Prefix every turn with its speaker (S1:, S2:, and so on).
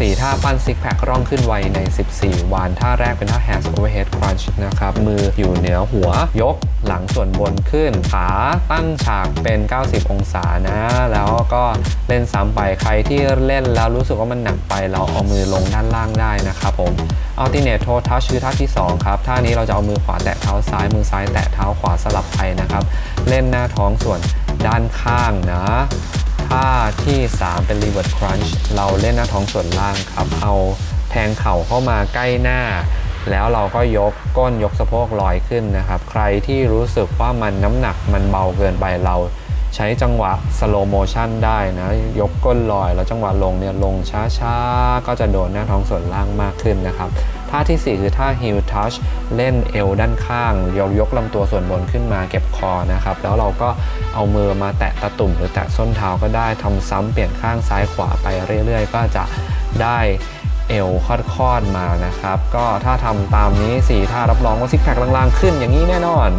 S1: 4 ท่าปั้นซิกแพคร่องขึ้นไวใน 14 วัน ท่าแรกเป็นท่า hands overhead crunch นะครับ มืออยู่เหนือหัวยกหลังส่วนบนขึ้น ขาตั้งฉากเป็น 90 องศานะ แล้วก็เล่นซ้ำไป ใครที่เล่นแล้วรู้สึกว่ามันหนักไปเราเอามือลงด้านล่างได้นะครับผม alternate toe touch คือท่าที่ 2 ครับ ท่านี้เราจะเอามือขวาแตะเท้าซ้าย มือซ้ายแตะเท้าขวาสลับไปนะครับ เล่นหน้าท้องส่วนด้านข้างนะ ท่าที่ 3 เป็น reverse crunch เราเล่นหน้าท้องส่วนล่างครับ เอาแทงเข่าเข้ามาใกล้หน้า แล้วเราก็ยกก้นยกสะโพกลอยขึ้นนะครับ ใครที่รู้สึกว่ามันน้ำหนักมันเบาเกินไปเราใช้จังหวะ slow motion ได้นะ ยกก้นลอยแล้วจังหวะลงเนี่ยลงช้าๆ ก็จะโดนหน้าท้องส่วนล่างมากขึ้นนะครับ ท่าทีสี่ 4 คือท่า heel touch เล่นเอวด้านข้างยกยกลำตัวส่วนบนขึ้นมาเก็บคอนะครับ แล้วเราก็เอามือมาแตะตะตุ่มหรือแตะส้นเท้าก็ได้ทำซ้ำเปลี่ยนข้างซ้ายขวาไปเรื่อยๆ ก็จะได้เอวคอดๆมานะครับ ก็ถ้าทำตามนี้ 4 ท่ารับรองว่าซิกแพคล่างๆขึ้นอย่างนี้แน่นอน